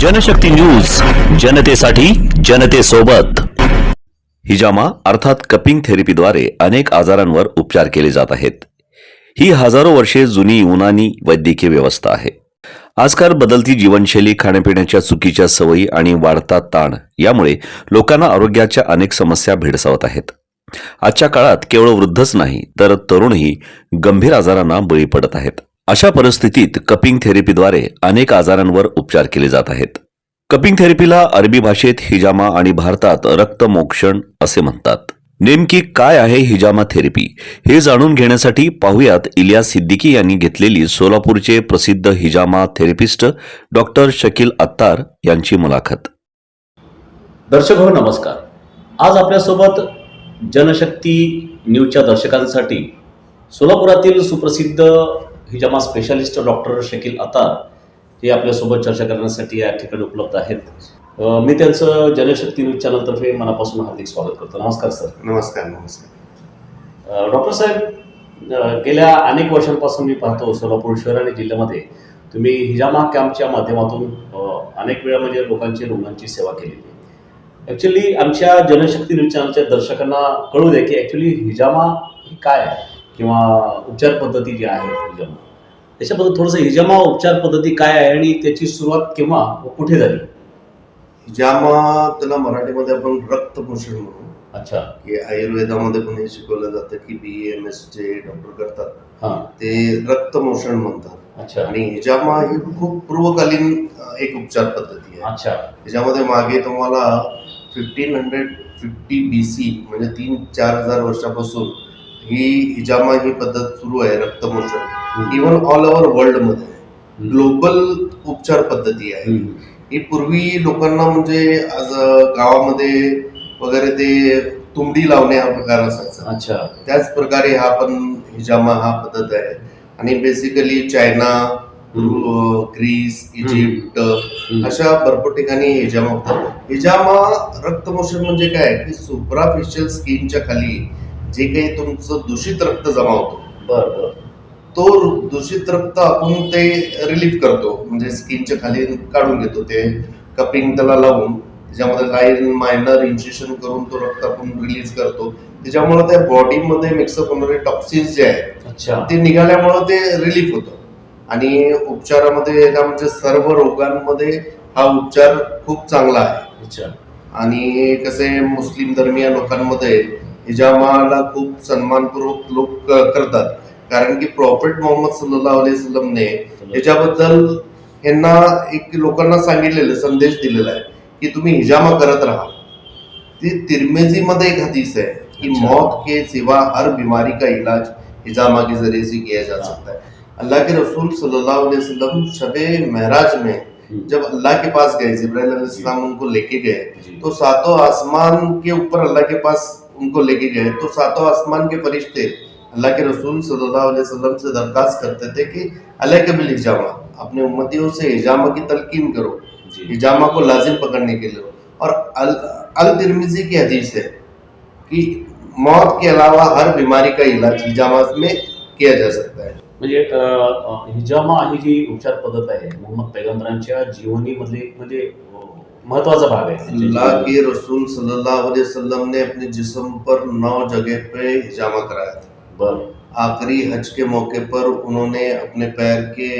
Janshakti news जनतेसाठी जनतेसोबत. हिजामा अर्थात कपिंग थेरपीद्वारे अनेक आजारांवर उपचार केले जात आहेत. ही हजारो वर्षे जुनी युनानी वैद्यकीय व्यवस्था आहे. आजकाल बदलती जीवनशैली खाण्यापिण्याच्या चुकीच्या सवयी आणि वाढता ताण यामुळे लोकांना आरोग्याच्या अनेक समस्या भेडसावत आहेत. आजच्या काळात केवळ वृद्धच नाही तर तरुणही गंभीर आजारांना बळी पडत आहेत. अशा परिस्थितीत कपिंग थेरपीद्वारे अनेक आजारांवर उपचार केले जात आहेत. कपिंग थेरपीला अरबी भाषेत हिजामा आणि भारतात रक्तमोक्षण असे म्हणतात. नेमकी काय आहे हिजामा थेरपी हे जाणून घेण्यासाठी पाहुयात इलिया सिद्दीकी यांनी घेतलेली सोलापूरचे प्रसिद्ध हिजामा थेरपिस्ट डॉक्टर शकील अत्तार यांची मुलाखत. दर्शक हो नमस्कार. आज आपल्यासोबत जनशक्ती न्यूजच्या दर्शकांसाठी सोलापुरातील सुप्रसिद्ध हिजामा स्पेशालिस्ट डॉक्टर शकील अतार हे आपल्यासोबत चर्चा करण्यासाठी या ठिकाणी उपलब्ध आहेत. मी त्यांचं जनशक्ती न्यूज चॅनलतर्फे मनापासून हार्दिक स्वागत करतो. नमस्कार सर. नमस्कार नमस्कार. डॉक्टर साहेब गेल्या अनेक वर्षांपासून मी पाहतो सोलापूर शहर आणि जिल्ह्यामध्ये तुम्ही हिजामा कॅम्पच्या माध्यमातून अनेक वेळा म्हणजे लोकांची रुग्णांची सेवा केलेली आहे. ॲक्च्युली आमच्या जनशक्ती न्यूज चॅनलच्या दर्शकांना कळू दे की ॲक्च्युली हिजामा ही काय आहे? किंवा उपचार पद्धती जी आहे हिजामा त्याच्याबद्दल थोडंसं हिजामा उपचार पद्धती काय आहे आणि त्याची सुरुवात केव्हा व कुठे झाली? हिजामा त्याला मराठीमध्ये आपण रक्तभूषण म्हणू. अच्छा. की आयुर्वेदामध्ये पण हे शिकवलं जातं की बी एम एस जे डॉक्टर करतात हां. ते रक्तमोषण म्हणतात. अच्छा. आणि हिजामा ही खूप पूर्वकालीन एक उपचार पद्धती आहे. अच्छा. त्याच्यामध्ये मागे तुम्हाला fifteen hundred fifty B C म्हणजे तीन चार हजार वर्षापासून ही हिजामा ही पद्धत सुरू आहे रक्तमोषण इवन ऑल ओव्हर वर्ल्डमध्ये ग्लोबल उपचार पद्धती आहे. ही पूर्वी लोकांना म्हणजे आज गावामध्ये वगैरे ते तुंबडी लावणे हा प्रकार असायचा. अच्छा. त्याच प्रकारे हा पण हिजामा हा पद्धत आहे. आणि बेसिकली चायना. Greece Egypt. अशा भरपूर ठिकाणी हिजामा होतात हिजामा रक्तमोषण म्हणजे काय? की सुप्राफिशियल स्किनच्या खाली जे काही तुमचं दूषित रक्त जमा होतो बर बर. तो दूषित रक्त आपण ते रिलीफ करतो. म्हणजे स्किनच्या खाली काढून घेतो ते कपिंग त्याला लावून. त्याच्यामध्ये लाईन मायनर इन्जेक्शन करून तो रक्त आपण रिलीज करतो. त्याच्यामुळे त्या बॉडीमध्ये मिक्सअप होणारे टॉक्सिन्स जे आहेत अच्छा. ते निघाल्यामुळं ते रिलीफ होतं. आणि उपचारामध्ये याला म्हणजे सर्व रोगांमध्ये हा उपचार खूप चांगला आहे. आणि कसे मुस्लिम धर्मीय लोकांमध्ये हिजामाला खूप सन्मानपूर्वक लोक करतात. कारण की प्रॉफिट मोहम्मद सल्लल्लाहु अलैहि वसल्लमने याच्याबद्दल यांना एक लोकांना सांगितलेलं संदेश दिलेला आहे की तुम्ही हिजामा करत राहा. ती तिरमेजी मध्ये एक हदीस है कि अच्छा। मौत के सिवा हर बीमारी का इलाज हिजामा के ज़रिए से किया जा सकता है। अल्लाह के रसूल सल्लल्लाहु अलैहि वसल्लम शबे महराज में हम्म. जब अल्लाह के पास गए जिब्राइल उनको लेके गए तो सातों आसमान के ऊपर अल्लाह के पास उनको लेके गए तो सातों आसमान के फरिश्ते अल्लाह के रसूल सल्लल्लाहु अलैहि वसल्लम से दरखास्त करते थे कि अल्लाह के बिल हिजामा अपने उम्मतियों से हिजामा की तलकीन करो हिजामा को लाजिम पकड़ने के लिए। और अल अल तिरमिजी की हदीस है कि मौत के अलावा हर बीमारी का इलाज हिजामा में किया जा सकता है। म्हणजे हिजामा ही जी उपचार पद्धत आहे. मोहम्मद पैगंबरांच्या जीवनीमधली म्हणजे महत्वाचा भाग आहे. अल्लाह के रसूल सल्लल्लाहु अलैहि वसल्लम ने अपने जिस्म पर नौ जगह पे हिजामा कराया था। आखिरी हज के मौके पर उन्होंने अपने पैर के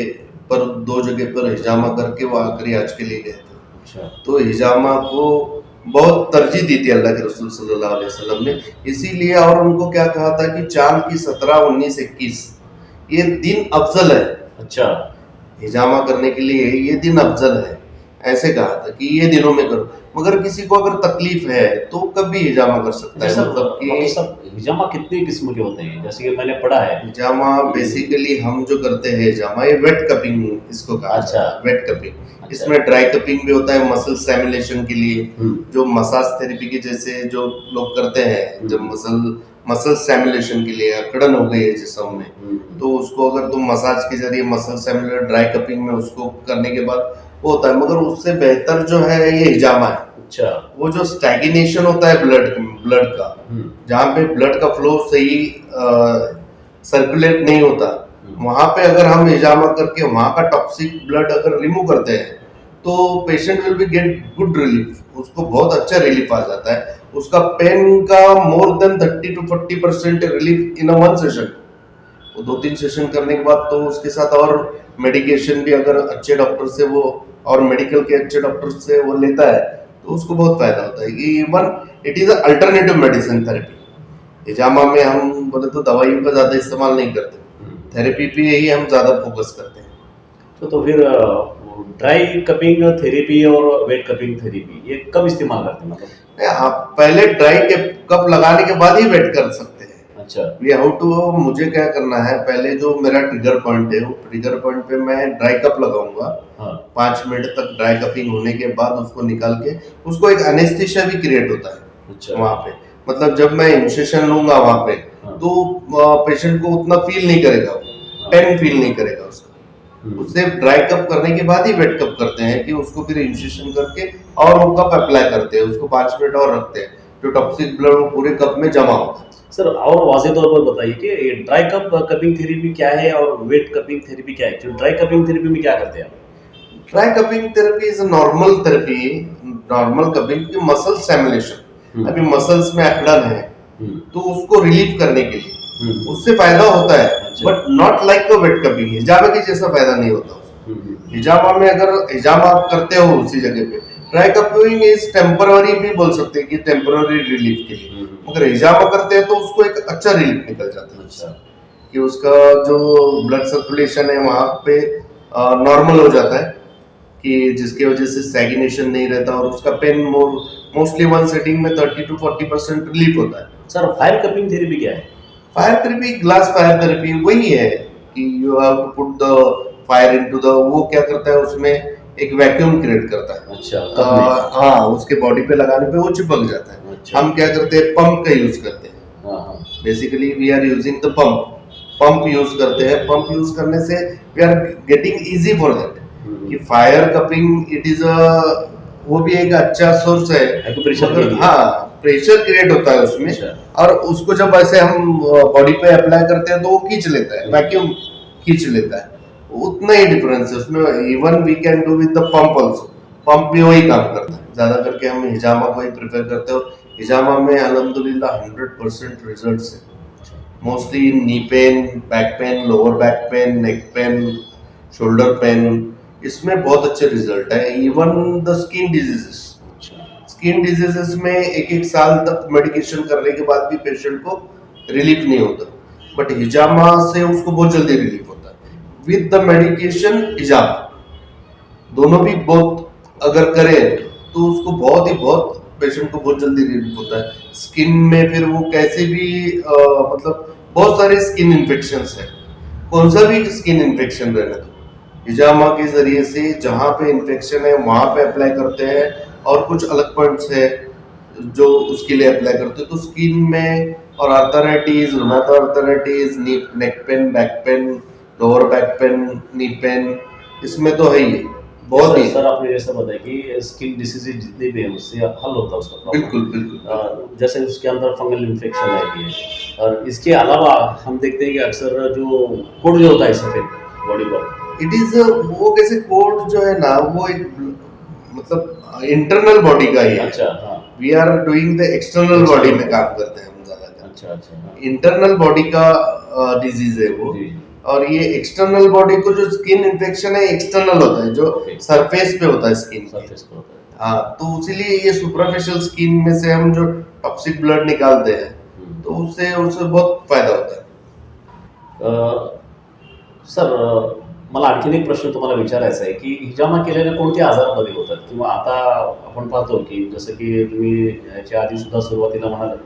पर दो जगह पर हिजामा करके वो आखिरी हज के लिए गए थे। अच्छा। तो हिजामा को बहुत तरजीह दी थी अल्लाह के रसूल सल्लल्लाहु अलैहि वसल्लम ने। इसीलिए और उनको क्या कहा था कि चाँद की सत्रह उन्नीस इक्कीस ये दिन अफजल है। अच्छा। हिजामा करने के लिए ये दिन अफजल है। ऐसे कहा था कि ये दिनों में करो। मगर किसी को अगर तकलीफ़ है तो कभी हिजामा कर सकता है मतलब कि हिजामा कितनी किस्म के होते हैं? जैसे कि मैंने पढ़ा है। हिजामा बेसिकली हम जो करते हैं हिजामा ये वेट कपिंग इसको कहा अच्छा। वेट कपिंग अच्छा. इसमें ड्राई कपिंग भी होता है मसल स्टैमुलेशन के लिए। हम्म, जो मसाज थेरेपी के जैसे जो लोग करते हैं जब मसल मसल स्टैमुलेशन के लिए अकड़न हो गई है जिसम में हम्म, तो उसको अगर तुम मसाज के ज़रिए मसल स्टैमुलेट ड्राई कपिंग में उसको करने के बाद वो होता है मगर उससे बेहतर जो है ये हिजामा है अच्छा। वो जो स्टैगिनेशन होता है ब्लड ब्लड का हम्म, जहाँ पे ब्लड का फ्लो सही सर्कुलेट नहीं होता वहाँ पे अगर हम हिजामा करके वहाँ का टॉक्सिक ब्लड अगर रिमूव करते हैं तो patient will be get good relief उसको बहुत अच्छा रिलीफ आ जाता है। उसका पेन का more than thirty to forty percent relief in a one session दो तीन सेशन करने के बाद तो उसके साथ और मेडिकेशन भी अगर अच्छे डॉक्टर से वो और मेडिकल के अच्छे डॉक्टर से वो लेता है तो उसको बहुत फ़ायदा होता है ये even it is alternative medicine therapy हिजामा में हम बोले तो दवाइयों का ज़्यादा इस्तेमाल नहीं करते। थेरेपी पे ही हम ज़्यादा फोकस करते हैं। तो तो फिर ड्राई कपिंग थेरेपी और वेट कपिंग थेरेपी ये कब इस्तेमाल करते हैं मतलब? आप पहले ड्राई के कप लगाने के बाद ही वेट कर सकते अच्छा। वी हाउ टू मुझे क्या करना है पहले जो मेरा ट्रिगर पॉइंट है वो ट्रिगर पॉइंट पे मैं ड्राई कप लगाऊँगा। हाँ। पाँच मिनट तक ड्राई कपिंग होने के बाद उसको निकाल के उसको एक अनेस्थीसिया भी क्रिएट होता है अच्छा। वहाँ पे। मतलब जब मैं इंसेशन लूँगा वहाँ पे हाँ। तो पेशेंट को उतना फील नहीं करेगा वो। पेन फील नहीं करेगा उसका। हम्म, उससे ड्राई कप करने के बाद ही वेट कप करते हैं कि उसको फिर इंसेशन करके और वो कप अप्लाई करते हैं उसको पाँच मिनट और रखते हैं। जो टॉक्सिक ब्लड वो पूरे कप में जमा होता है। सर और वाजे तौर पर बताइए कि ये ड्राई कप कपिंग थेरेपी क्या है और वेट कपिंग थेरेपी क्या है? जो ड्राई कपिंग थेरेपी में क्या करते हैं आप? Dry cupping therapy is normal therapy normal cupping की मसल स्टेमुलेशन अभी मसल्स में अकड़न है हम्म, तो उसको रिलीव करने के लिए हम्म, उससे फ़ायदा होता है। But not like a wet cupping हिजामा के जैसा फ़ायदा नहीं होता। हम्म, हिजामा में अगर हिजामा आप करते हो उसी जगह पे ड्राई कपिंग इज़ टेम्पररी भी बोल सकते हैं कि टेम्पररी रिलीफ के लिए। हम्म, मगर हिजामा करते हैं तो उसको एक अच्छा रिलीफ निकल जाता है। अच्छा। कि उसका जो ब्लड सर्कुलेशन है वहाँ पे नॉर्मल हो जाता है। कि जिसकी वजह से स्टैग्नेशन नहीं रहता और उसका pain more mostly one setting में thirty to forty percent relief होता है। सर फायर कपिंग थेरेपी क्या है? Fire therapy glass fire therapy वही है कि you have to put the fire into the वो क्या करता है उसमें एक वैक्यूम क्रिएट करता है। अच्छा हाँ उसके बॉडी पे लगाने पे वो चिपक जाता है। अच्छा। हम क्या करते हैं पंप का यूज़ करते हैं। Basically we are using the pump pump use करते हैं। पंप यूज़ करने से we are getting easy for that hmm, कि fire cupping it is a वो भी एक अच्छा सोर्स है। लिए। हाँ प्रेशर क्रिएट होता है उसमें। अच्छा। और उसको जब ऐसे हम बॉडी पे अप्लाई करते हैं तो वो खींच लेता है। वैक्यूम खींच लेता है। उतना ही डिफरेंस है। उसमें even we can do with the pump also pump भी वही काम करता है। ज़्यादा करके हम हिजामा को ही प्रेफर करते हो। हिजामा में अल्हम्दुलिल्लाह हंड्रेड परसेंट रिज़ल्ट है। Mostly knee pain back pain lower back pain neck pain shoulder pain इसमें बहुत अच्छे रिज़ल्ट है। Even the skin diseases skin diseases में एक एक साल तक मेडिकेशन करने के बाद भी पेशेंट को रिलीफ नहीं होता। बट हिजामा से उसको बहुत जल्दी रिलीफ होता विद द मेडिकेशन हिजामा दोनों भी बहुत अगर करें तो उसको बहुत ही बहुत पेशेंट को बहुत जल्दी रिलीफ होता है। स्किन में फिर वो कैसे भी अ, मतलब बहुत सारे स्किन इन्फेक्शन है। कौन सा भी स्किन इन्फेक्शन रहने दो हिजामा के ज़रिए से जहाँ पे इन्फेक्शन है वहाँ पे अप्लाई करते हैं और कुछ अलग पॉइंट्स है जो उसके लिए अप्लाई करते हैं। तो स्किन में और arthritis rheumatoid arthritis neck pain back pain lower back pain knee pain इसमें तो है ही बहुत ही। सर आपने जैसा बताया कि स्किन डिसीज जितने भी है उससे हल होता है उसका। बिल्कुल बिल्कुल। जैसे उसके अंदर फंगल इन्फेक्शन है है। और इसके अलावा हम देखते हैं कि अक्सर जो कोड जो होता है सफ़ेद बॉडी पर। इट इज़ वो कैसे कोड जो है ना वो एक मतलब इंटरनल बॉडी का ही अच्छा हाँ। We are doing the external body में काम करते हैं हम ज़्यादा अच्छा अच्छा हाँ। इंटरनल बॉडी का डिज़ीज़ है वो। जी। और ये एक्सटर्नल बॉडी को जो स्किन इन्फेक्शन है एक्सटर्नल होता है जो सरफेस पे होता है स्किन सरफेस पर होता है। हाँ तो इसीलिए ये सुपरफिशियल स्किन में से हम जो टॉक्सिक ब्लड निकालते हैं हम्म. तो उससे उससे बहुत फ़ायदा होता है। सर मला आणखीन एक प्रश्न तुम्हाला विचारायचा आहे की हिजामा केल्याने कोणते आजार बरे होतात? किंवा आता आपण पाहतो की जसं की तुम्ही याच्या आधी सुद्धा सुरुवातीला म्हणाल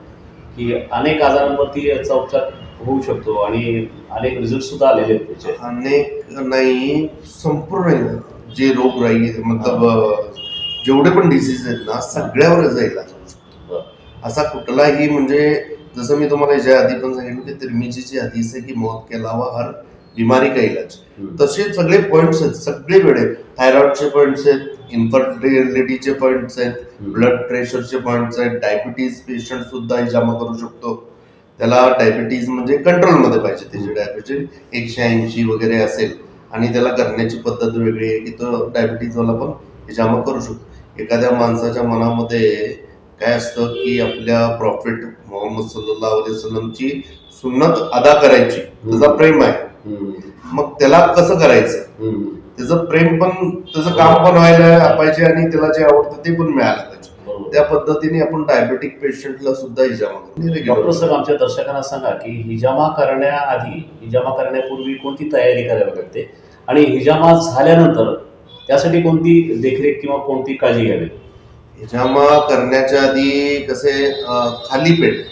की अनेक आजारांवरती याचा उपचार होऊ शकतो आणि अनेक रिझल्ट सुद्धा आलेले आहेत त्याचे. अनेक नाही संपूर्ण जे रोग राही मतलब जेवढे पण डिसीज आहेत ना सगळ्यावर याचा इलाज होऊ शकतो. असा कुठलाही म्हणजे जसं मी तुम्हाला याच्या आधी पण सांगितलं की तिरमिजीची हदीस आहे की मौत के अलावा हर बीमारी का इलाज. तसे सगळे पॉइंट्स आहेत सगळे वेळे थायरॉइडचे पॉइंट्स आहेत इन्फर्टिलिटीचे पॉइंट्स आहेत. ब्लड प्रेशरचे पॉइंट्स आहेत डायबिटीज पेशंट सुद्धा जमा करू शकतो त्याला डायबिटीज म्हणजे कंट्रोलमध्ये पाहिजे त्याची डायबिटीज एकशे ऐंशी वगैरे असेल आणि त्याला करण्याची पद्धत वेगळी आहे की तो डायबिटीजवाला पण हिजामा करू शकतो एखाद्या माणसाच्या मनामध्ये काय असतं की आपल्या प्रॉफिट मोहम्मद सल्लल्लाहु अलैहि वसल्लमची सुन्नत अदा करायची त्याचा प्रेम आहे. मग त्याला कसं करायचं. त्याचं प्रेम पण त्याचं काम पण व्हायला पाहिजे आणि त्याला जे आवडतं ते पण मिळालं पाहिजे. त्या पद्धतीने आपण डायबेटिक पेशंटला सुद्धा हिजामा साहेब आमच्या दर्शकांना सांगा की हिजामा करण्याआधी हिजामा करण्यापूर्वी कोणती तयारी करावी लागते? आणि हिजामा झाल्यानंतर त्यासाठी कोणती देखरेख किंवा कोणती काळजी घ्यावी? हिजामा करण्याच्या आधी कसे खाली पेट.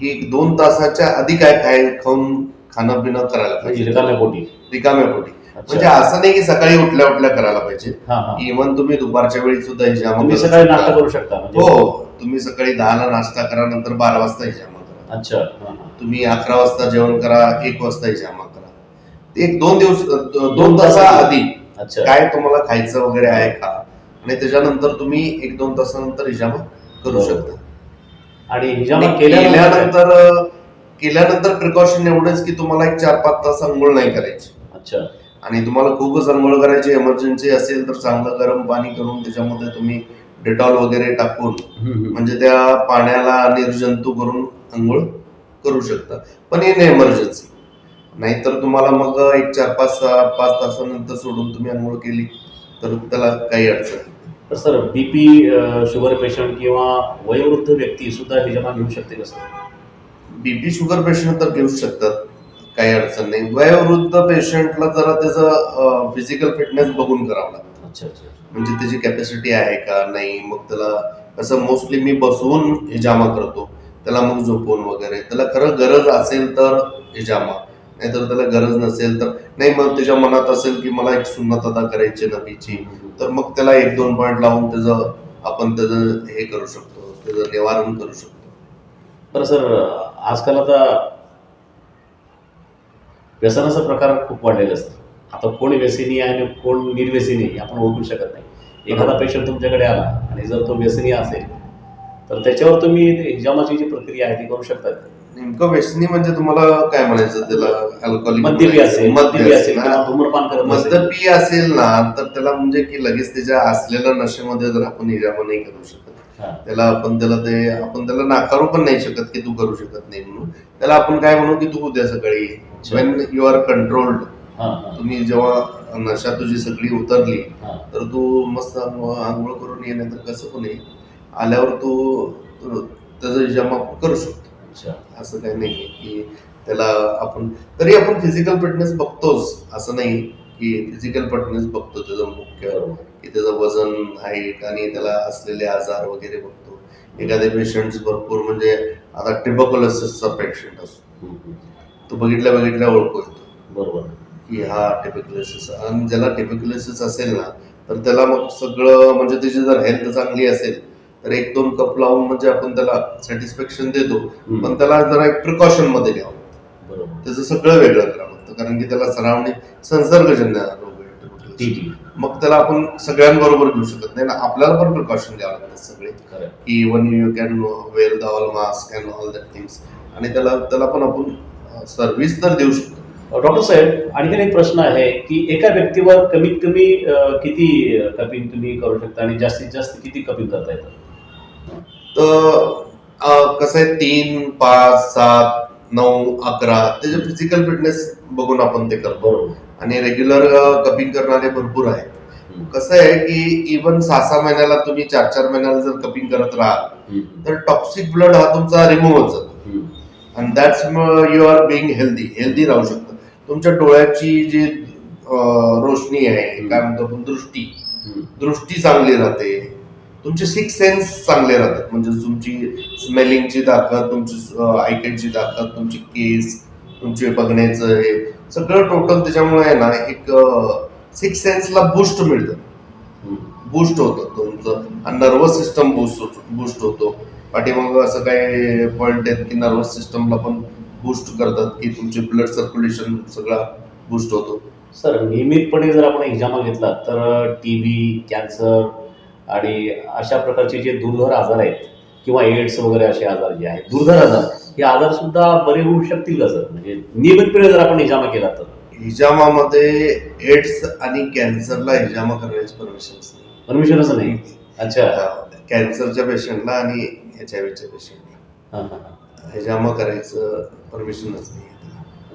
की दोन तासाच्या आधी काय खाय खाऊन खाणं पिणं करायला म्हणजे पाहिजे. रिकाम्या पोटी. रिकाम्या पोटी. म्हणजे. असं नाही की सकाळी उठल्या उठल्या करायला पाहिजे. हा हा. इव्हन तुम्ही दुपारच्या वेळी सुद्धा हिजामा सकाळी. नाश्ता करू शकता म्हणजे? हो तुम्ही सकाळी दहाला नाश्ता करा नंतर बारा वाजता हिजामा करा. अच्छा. हा, हा. तुम्ही अकरा वाजता जेवण करा एक वाजता हिजामा करा. एक दोन दिवस दोन तासा आधी अच्छा. काय तुम्हाला खायचं वगैरे आहे का? आणि त्याच्यानंतर तुम्ही एक दोन तासानंतर हिजामा करू बरोबर. शकता. आणि हिजामा केल्यानंतर? केल्यानंतर केल्यानंतर प्रिकॉशन एवढंच की तुम्हाला एक चार पाच तास आंघोळ नाही करायची. अच्छा. आणि तुम्हाला खूपच आंघोळ करायची एमर्जन्सी असेल तर चांगलं गरम पाणी करून त्याच्यामध्ये तुम्ही डेटॉल वगैरे टाकून. म्हणजे त्या पाण्याला निर्जंतू करून आंघोळ करू शकता पण इन एमर्जन्सी नाहीतर तुम्हाला मग एक चार पाच सहा पाच तासानंतर सोडून तुम्ही आंघोळ केली तर त्याला काही अडचण. तर सर बीपी शुगर पेशंट किंवा वयोवृद्ध व्यक्ती सुद्धा हिजामा घेऊ शकते का सर बीपी शुगर पेशंट तर घेऊ शकतात काही अडचण नाही. वयोवृद्ध पेशंटला जरा त्याचं फिजिकल फिटनेस बघून करावं लागतं. अच्छा अच्छा म्हणजे त्याची कॅपॅसिटी आहे का नाही? मग त्याला कसं मोस्टली मी बसवून हिजामा करतो. त्याला मग झोपून वगैरे. त्याला खरं गरज असेल तर हिजामा. नाहीतर त्याला गरज नसेल तर नाही मग त्याच्या मनात असेल की मला एक सुन्नत अदा करायची नबीची तर मग त्याला एक दोन पॉईंट लावून त्याचं आपण त्याचं हे करू शकतो. त्याचं निवारण करू शकतो. बरं सर आजकाल आता व्यसनाचा प्रकार खूप वाढलेला असतो. आता कोण व्यसनी आहे आणि कोण निर्व्यसनी हे आपण ओळखू शकत नाही. एखादा पेशंट तुमच्याकडे आला आणि जर तो व्यसनी असेल तर त्याच्यावर तुम्ही हिजामाची जी प्रक्रिया आहे ती करू शकता. का? नेमकं व्यसनी म्हणजे तुम्हाला काय म्हणायचं? त्याला अल्कोहोलिक मद्यपी असेल मद्यपी असेल धूम्रपान करत असेल मद्यपी असेल ना तर त्याला म्हणजे की लगेच त्याच्या असलेल्या नशेमध्ये जर आपण हिजामा नाही करू शकत. त्याला आपण त्याला ते आपण त्याला नाकारू पण नाही शकत की तू करू शकत नाही म्हणून. त्याला आपण काय म्हणू की तू उद्या सकाळी. वेन यू आर कंट्रोल्ड तुम्ही जेव्हा नशा तुझी सगळी उतरली. तर तू मस्त आंघोळ करून ये नाही तर कसं पण ये. आल्यावर तू त्याचा हिजामा करू शकतो. असं काही नाही की त्याला आपण तरी आपण फिजिकल फिटनेस बघतोच. असं नाही की फिजिकल फिटनेस बघतो त्याचं मुख्य. की त्याचं वजन हाईट आणि त्याला असलेले आजार वगैरे बघतो. एखादे पेशंट भरपूर म्हणजे आता ट्रिबोकोलोसिसचा पेशंट असतो. तो बघितल्या बघितल्या ओळखू येतो. बरोबर. की हा टिपिक्युलोसिस आणि ज्याला टिपिक्युलोसिस असेल ना तर त्याला मग सगळं म्हणजे त्याची जर हेल्थ चांगली असेल तर एक दोन कप लावून म्हणजे आपण त्याला सॅटिस्फॅक्शन देतो. पण त्याला जरा एक प्रिकॉशनमध्ये घ्यावं बरोबर. त्याचं सगळं वेगळं करावं लागतं. कारण की त्याला सराउंडिंग संसर्गजन्य रोग मग त्याला आपण सगळ्यांबरोबर घेऊ शकत नाही ना. आपल्याला पण प्रिकॉशन घ्यावं लागतात सगळे. की one you can wear the all mask and all that things आणि त्याला त्याला पण आपण सर्व्हिस तर देऊ शकतो. डॉक्टर साहेब आणखीन एक प्रश्न आहे की एका व्यक्तीवर कमीत कमी किती कपिंग तुम्ही करू शकता? आणि जास्तीत जास्त किती कपिंग करता येतं तर कसं आहे तीन पाच सात नऊ अकरा त्याचे फिजिकल फिटनेस बघून आपण ते करतो. आणि रेग्युलर कपिंग करणारे भरपूर आहेत. कसं आहे की इवन सहा सहा महिन्याला तुम्ही चार चार महिन्याला जर कपिंग करत राहाल तर टॉक्सिक ब्लड हा तुमचा रिमूव्ह होत जातो. आणि that's you are being healthy healthy राहू शकतं. तुमच्या डोळ्याची जी रोशनी आहे काय म्हणतो आपण दृष्टी. दृष्टी चांगली राहते. तुमचे सिक्स सेन्स चांगले राहतात. म्हणजे तुमची स्मेलिंगची ताकद तुमची ऐकायची ताकद तुमची केस तुमचे बघण्याचं हे सगळं टोटल त्याच्यामुळे आहे ना एक सिक्स सेन्सला बूस्ट मिळतं. बूस्ट होतं तुमचं. आणि नर्वस सिस्टम बूस्ट बूस्ट होतो. पाठीमाग असं काही पॉईंट आहेत की नर्वस सिस्टमला पण बूस्ट करतात की तुमचे ब्लड सर्क्युलेशन सगळा बूस्ट होतो. सर नियमितपणे जर आपण हिजामा घेतला तर टी बी कॅन्सर आणि अशा प्रकारचे जे दुर्धर आजार आहेत किंवा एड्स वगैरे असे आजार जे आहेत दुर्धर आजार हे आजार सुद्धा बरे होऊ शकतील का सर? म्हणजे नियमितपणे जर आपण हिजामा केला तर? हिजामामध्ये एड्स आणि कॅन्सरला हिजामा करण्याची परमिशन असते परमिशनच नाही? अच्छा. कॅन्सरच्या पेशंटला आणि एच आय व्हीच्या पेशंटला. हा, हा, हा. हिजामा करायचं परमिशनच नाही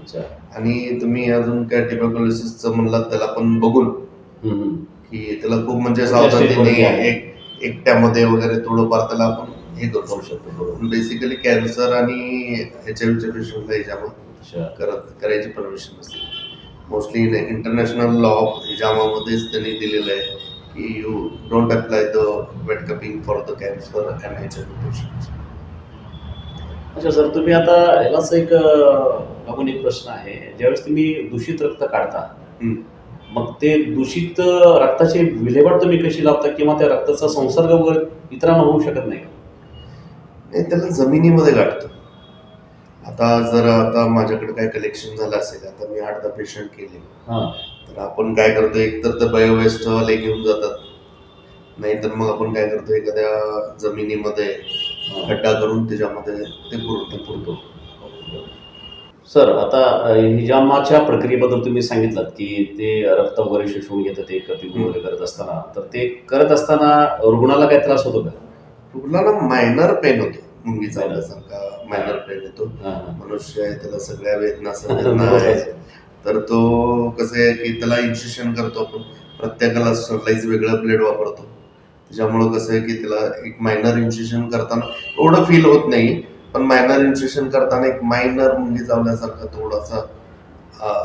अच्छा. आणि तुम्ही अजून काय ट्युबरक्युलोसिसचं म्हणलात त्याला पण बघून. हम्म, हम्म. की त्याला खूप म्हणजे सावधानतेने? एक एकट्यामध्ये वगैरे थोडंफार त्याला आपण हे करू शकतो बेसिकली कॅन्सर आणि एच आय व्हीच्या पेशंटला हिजामा करत करायची परमिशन असते मोस्टली इंटरनॅशनल लॉ ऑफ हिजामामध्येच त्यांनी दिलेलं आहे की you don't apply the wet cupping for the cancer and H I V अच्छा सर तुम्ही आता ह्यालाच एक अं, लागून एक प्रश्न आहे. ज्यावेळेस तुम्ही दूषित रक्त काढता. मग ते दूषित रक्ताची विल्हेवाट तुम्ही कशी लावता किंवा त्या रक्ताचा संसर्ग वगैरे इतरांना होऊ शकत नाही नाही त्याला जमिनीमध्ये गाठतो. आता जर आता माझ्याकडे काय कलेक्शन झालं असेल आता मी आठ दहा पेशंट केले. तर आपण काय करतो एकतर तर बायोवेस्ट वाले घेऊन जातात. नाहीतर मग आपण काय करतो एखाद्या जमिनीमध्ये. खड्डा करून त्याच्यामध्ये ते पुरतो पुरतो सर आता हिजामाच्या प्रक्रियेबद्दल तुम्ही सांगितलं की ते रक्त वगैरे शोषून घेतं ते कपिंग वगैरे करत असताना तर ते करत असताना रुग्णाला काय त्रास होतो का? रुग्णाला मायनर पेन होतो. मुंगी चावल्यासारखा मायनर पेन येतो. मनुष्य आहे त्याला सगळ्या वेदना संवेदना आहेत तर तो कसं आहे की त्याला इन्शेशन करतो आपण. प्रत्येकाला स्टरलाईज वेगळं ब्लेड वापरतो. त्याच्यामुळं कसं आहे की त्याला एक मायनर इन्शेशन करताना एवढं फील होत नाही पण मायनर इन्शेशन करताना एक मायनर मुंगी चावल्यासारखा थोडासा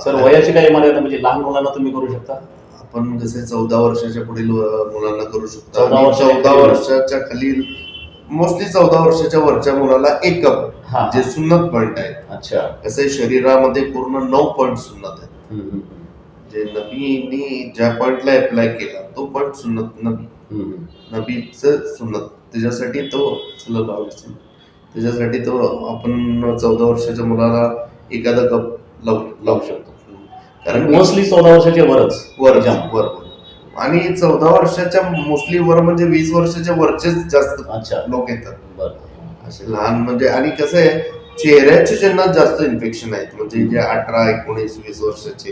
सर वयाची काही मर्यादा म्हणजे लहान मुलांना तुम्ही करू शकता? आपण कसे चौदा वर्षाच्या पुढील मुलांना करू शकतो. 14 आणि वर्षाच्या चौदा. वर्षाच्या खालील मोस्टली चौदा वर्षाच्या वरच्या मुलाला एक कप जे सुन्नत पॉइंट आहे अच्छा. कसं शरीरामध्ये पूर्ण नऊ पॉइंट सुन्नत आहेत. जे नबीनी ज्या पॉइंटला अप्लाय केला तो पॉइंट सुन्नत नबी. नबीचं सुन्नत. त्याच्यासाठी तो. त्याच्यासाठी तो आपण चौदा वर्षाच्या मुलाला एखादा कप लावू लावू शकतो. कारण मोस्टली चौदा वर्षाच्या वरच. वर वर. आणि चौदा वर्षाच्या मोस्टली वर म्हणजे वीस वर्षाच्या वरचेच जास्त अच्छा. लोक येतात. असे लहान म्हणजे आणि कसं आहे चेहऱ्याचे ज्यांना जास्त इन्फेक्शन आहेत म्हणजे जे अठरा एकोणीस वीस वर्षाचे.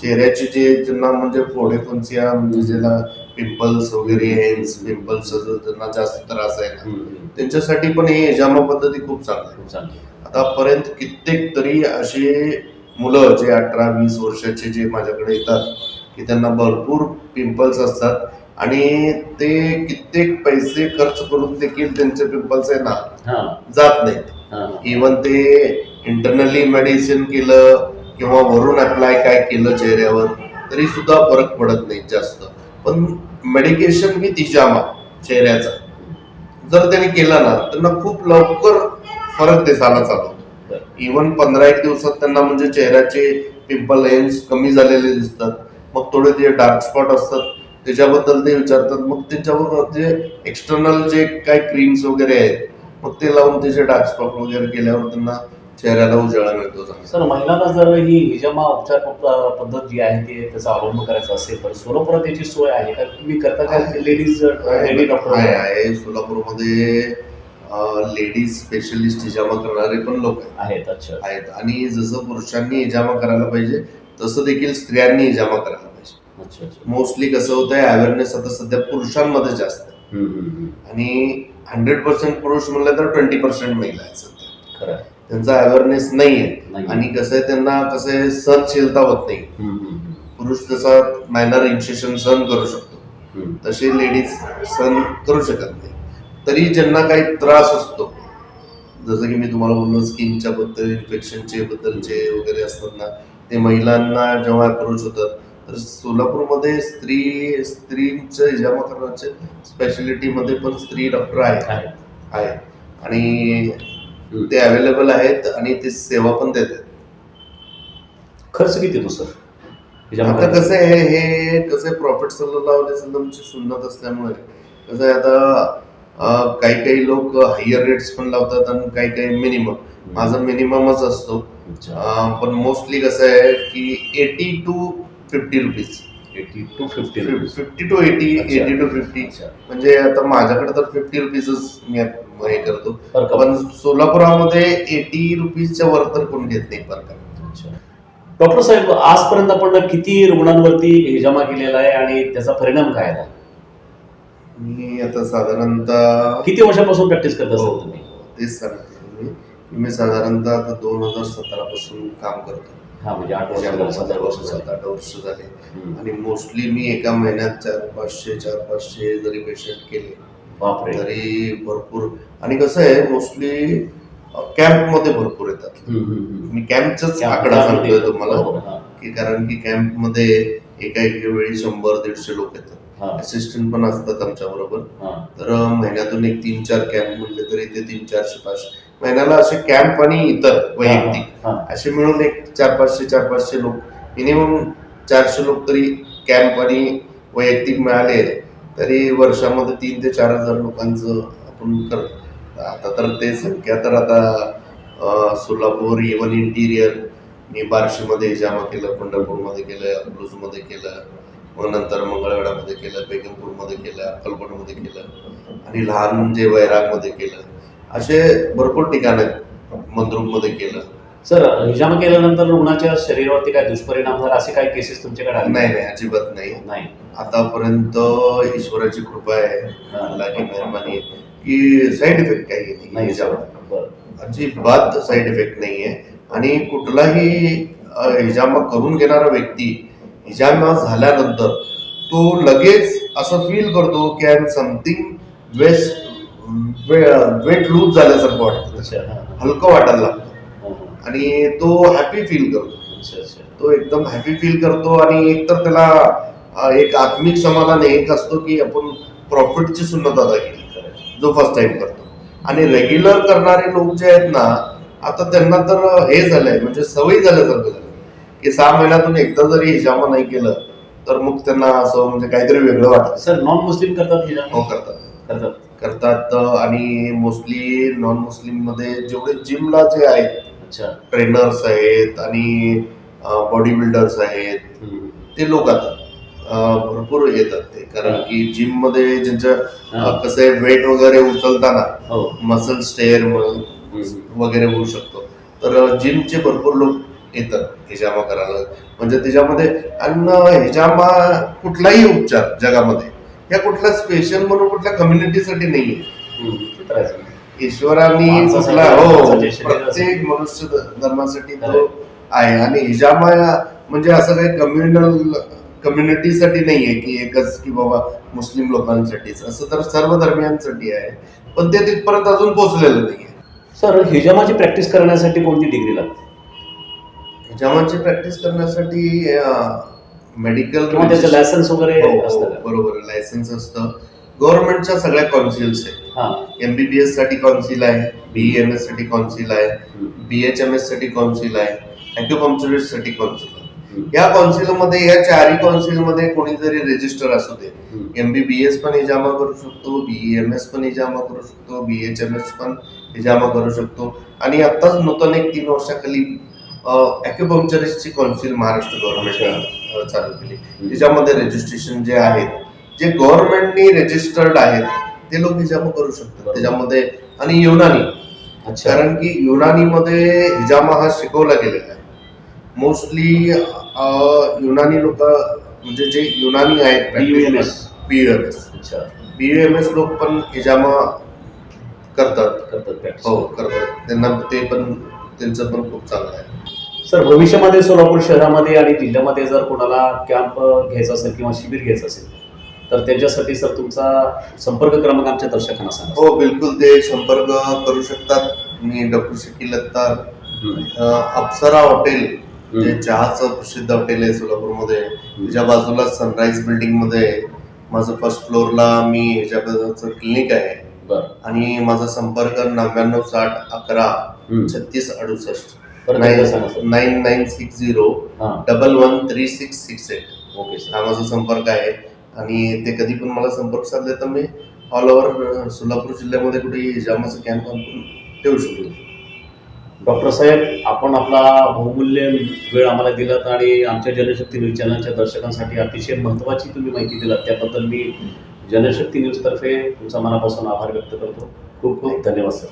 चेहऱ्याचे जे ज्यांना म्हणजे फोडे फुंसिया म्हणजे ज्याला पिंपल्स वगैरे हेन्स पिंपल्स ज्यांना जास्त त्रास आहे. त्यांच्यासाठी पण हे हिजामा पद्धती खूप चांगली आहे. खूप चांगली आतापर्यंत कित्येक तरी असे मुलं जे अठरा वीस वर्षाचे जे माझ्याकडे येतात की त्यांना भरपूर पिंपल्स असतात. आणि ते कित्येक पैसे खर्च करून देखील त्यांचे पिंपल्स आहे ना हा. जात नाहीत. हा. इवन ते इंटरनली मेडिसिन केलं किंवा वरून अप्लाय काय केलं चेहऱ्यावर तरी सुद्धा फरक पडत नाही जास्त. पण मेडिकेशन विथ इजामा चेहऱ्याचा जर त्यांनी केला ना त्यांना खूप लवकर फरक दिसायला चालू होतो. बरं. इवन पंधरा एक दिवसात त्यांना म्हणजे चेहऱ्याचे पिंपल लेन्स कमी झालेले दिसतात. मग थोडे जे डार्क स्पॉट असतात त्याच्याबद्दल ते विचारतात. मग त्याच्यावर जे एक्सटर्नल जे काय क्रीम्स वगैरे आहेत मग ते लावून त्याचे डार्क स्पॉट वगैरे केल्यावर त्यांना चेहऱ्याला उजाळा मिळतो. सर महिलांना जर ही हिजामा उपचार पद्धत जी आहे ती त्याचा अवलंब करायचा असेल तर सोलापुरात याची सोय आहे का? तुम्ही करता का लेडीज लेडी डॉक्टर आहे सोलापूरमध्ये लेडीज स्पेशलिस्ट हिजामा करणारे पण लोक आहेत अच्छा. आहेत. आणि जसं पुरुषांनी हिजामा करायला पाहिजे तसं देखील स्त्रियांनी हिजामा करायला पाहिजे मोस्टली कसं होतंय अवेअरनेस आता सध्या पुरुषांमध्ये जास्त आहे. आणि हंड्रेड पर्सेंट पुरुष म्हणलं तर ट्वेंटी पर्सेंट महिला आहेत सध्या. त्यांचा अवेअरनेस नाही आहे. आणि कसं आहे त्यांना कसं आहे सहनशीलता होत नाही. पुरुष तसा मायनर इन्शेशन सहन करू शकतो. तसे लेडीज सहन करू शकत नाही तरी ज्यांना काही त्रास असतो जसं की मी तुम्हाला बोललो स्किनच्या बद्दल इन्फेक्शनचे बद्दलचे वगैरे असतात ना ते महिलांना जेव्हा अप्रोच होतात तर सोलापूरमध्ये स्त्री स्त्रींचं हिजामा करण्याचे स्पेशालिटीमध्ये पण स्त्री डॉक्टर आहेत. आहे. आणि ते अवेलेबल आहेत आणि ते सेवा पण देतात. खर्च किती येतो सर? आता? कसं आहे हे कसं प्रॉफिट अलैहि वसल्लमची सुन्नत असल्यामुळे. कसं आहे आता काही काही लोक हायर रेट्स पण लावतात आणि काही काही मिनिमम माझा मिनिममच असतो पण मोस्टली कसं आहे की eighty to fifty rupees 80 to 50 rupees. Fifty to eighty. Eighty to fifty. म्हणजे आता माझ्याकडे तर फिफ्टी रुपीजच मी हे करतो. पण सोलापुरामध्ये एटी रुपीजच्या वर तर कोण घेत नाही पर cup. अच्छा. डॉक्टर साहेब आजपर्यंत आपण किती रुग्णांवरती हिजामा केलेला आहे आणि त्याचा परिणाम काय आला मी आता साधारणतः किती वर्षापासून प्रॅक्टिस करत हो, असाल तुम्ही तेच सांगतो मी साधारणतः आता दोन हजार सतरा पासून काम करतो. हा म्हणजे आठ वर्ष सात आठ वर्ष झाले. आणि मोस्टली मी एका महिन्यात चार पाचशे चार पाचशे जरी पेशंट केले बापरे. तरी भरपूर. आणि कसं आहे मोस्टली कॅम्पमध्ये भरपूर येतात. मी कॅम्पचाच आकडा सांगतोय तुम्हाला. हा, की कारण की कॅम्पमध्ये एका एके वेळी शंभर दीडशे लोक येतात. असिस्टंट पण असतात आमच्या बरोबर. तर महिन्यातून एक तीन चार कॅम्प म्हणले तरी ते तीन चारशे पाचशे. महिन्याला असे कॅम्प आणि इतर वैयक्तिक. असे मिळून एक चार पाचशे चार पाचशे लोक मिनिमम चारशे लोक तरी कॅम्प आणि वैयक्तिक मिळाले. तरी वर्षामध्ये तीन ते चार हजार लोकांचं आपण करतो आता तर ते संख्या तर आता सोलापूर इवन इंटिरियर मी बार्शीमध्ये जमा केलं पंढरपूरमध्ये केलं अकलूजमध्ये केलं मग नंतर मंगळवेढामध्ये केलं बेगमपूरमध्ये केलं अक्कलकोटमध्ये केलं आणि लहान म्हणजे वैरागमध्ये केलं. असे भरपूर ठिकाण आहेत मंद्रुपमध्ये केलं. सर हिजामा केल्यानंतर रुग्णाच्या शरीरावरती काय दुष्परिणाम झाला? असे काही केसेस तुमच्याकडे आले? नाही नाही अजिबात नाही. नाही. आतापर्यंत ईश्वराची कृपा आहे. अल्लाची मेहरबानी आहे की साईड इफेक्ट काही नाही हिजामा अजिबात साईड इफेक्ट नाही आहे. आणि कुठलाही हिजामा करून घेणारा व्यक्ती हिजामा झाल्यानंतर तो लगेच असं फील करतो की I am something waist weight lose झाल्यासारखं वाटतं. हा, हा, हलकं वाटायला लागतं. हा, हा. आणि तो हॅपी फील करतो. तो एकदम हॅपी फील करतो आणि एक तर त्याला एक आत्मिक समाधान एक असतो की आपण प्रॉफिटची सुन्नत अदा केली. जो फर्स्ट टाइम करतो. आणि रेग्युलर करणारे लोक जे आहेत ना आता त्यांना तर हे झालंय म्हणजे सवय झाल्यासारखं झालं की सहा महिन्यातून एकदा जरी हिजामा नाही केलं तर मग त्यांना असं म्हणजे काहीतरी वेगळं वाटत. सर नॉन मुस्लिम करतात हो हिजामा करतात. करतात. करतात. आणि मोस्टली नॉन मुस्लिममध्ये जेवढे जिमला जे आहेत अच्छा. ट्रेनर्स आहेत आणि बॉडी बिल्डर्स आहेत. ते लोक आता भरपूर येतात ते. कारण की जिममध्ये ज्यांचं. अं, कसं आहे वेट वगैरे उचलताना हो. मसल स्टेअर. वगैरे होऊ शकतो. तर जिमचे भरपूर लोक येतात हिजामा करायला. म्हणजे त्याच्यामध्ये आणि हिजामा कुठलाही उपचार जगामध्ये या कुठला स्पेशल म्हणून कुठल्या कम्युनिटीसाठी नाहीये. ईश्वरांनी कुठला हो. प्रत्येक मनुष्य धर्मासाठी. तो आहे आणि हिजामा म्हणजे असं काही कम्युनल कम्युनिटीसाठी नाहीये की एकच की बाबा मुस्लिम लोकांसाठीच असं तर सर्व धर्मियांसाठी आहे पण ते तिथपर्यंत अजून पोहोचलेलं नाहीये सर हिजामाची प्रॅक्टिस करण्यासाठी कोणती डिग्री लागते हिजामाची प्रॅक्टिस करण्यासाठी मेडिकल किंवा त्याचं लायसन्स वगैरे असतं का? हो, बरोबर लायसन्स असतं. गव्हर्नमेंटच्या सगळ्या कौन्सिल्स आहेत. हा. एमबीबीएससाठी कौन्सिल आहे बीएमएससाठी कौन्सिल आहे. बीएचएमएससाठी कौन्सिल आहे अॅक्युपंक्चरिस्टसाठी कौन्सिल आहे. हम्म. या कौन्सिलमध्ये या चारही कौन्सिलमध्ये कोणी जरी रजिस्टर असू दे. हम्म. एमबीबीएस पण इजामा करू शकतो बीएमएस पण इजामा करू शकतो बीएचएमएस पण इजामा करू शकतो. आणि आताच नूतन एक तीन वर्षाखाली अॅक्युपंक्चरिस्टची कौन्सिल महाराष्ट्र गव्हर्नमेंटने चालू केली. त्याच्यामध्ये रजिस्ट्रेशन जे आहेत जे गव्हर्नमेंटनी रजिस्टर्ड आहेत ते लोक हिजामा करू शकतात. त्याच्यामध्ये आणि युनानी. कारण की युनानीमध्ये हिजामा हा शिकवला गेलेला आहे. मोस्टली युनानी लोक म्हणजे जे युनानी आहेत BUMS. बीयूएमएस अच्छा. बीयूएमएस लोक पण हिजामा करतात. करतात. हो करतात. त्यांना ते पण त्यांचं पण खूप चांगलं आहे. सर भविष्यामध्ये सोलापूर शहरामध्ये आणि जिल्ह्यामध्ये जर कोणाला कॅम्प घ्यायचा असेल किंवा शिबिर घ्यायचं असेल तर त्याच्यासाठी सर तुमचा संपर्क क्रमांक आमच्या दर्शकांना सांगा. हो बिलकुल. ते संपर्क करू शकतात. मी डॉक्टर शकील अत्तार अप्सरा हॉटेल. जे चहाचं प्रसिद्ध हॉटेल आहे सोलापूरमध्ये त्याच्या बाजूला सनराईज बिल्डिंगमध्ये माझं फर्स्ट फ्लोअरला मी ह्याच्याबद्दलचं क्लिनिक आहे. आणि माझा संपर्क नव्याण्णव साठ अकरा. छत्तीस अडुसष्ट. नाईन नाईन सिक्स झिरो हां. Double one three six six eight. Okay sir. हा माझा संपर्क आहे. आणि ते कधी पण मला संपर्क साधले तर मी ऑल ओव्हर सोलापूर जिल्ह्यामध्ये कुठेही जामाचं कॅम्प आपण ठेवू शकतो. डॉक्टर साहेब आपण आपला बहुमूल्य वेळ आम्हाला दिलात आणि आमच्या जनशक्ती न्यूज चॅनलच्या दर्शकांसाठी अतिशय महत्त्वाची तुम्ही माहिती दिलात. त्याबद्दल मी जनशक्ती न्यूजतर्फे तुमचा मनापासून आभार व्यक्त करतो. खूप खूप धन्यवाद सर.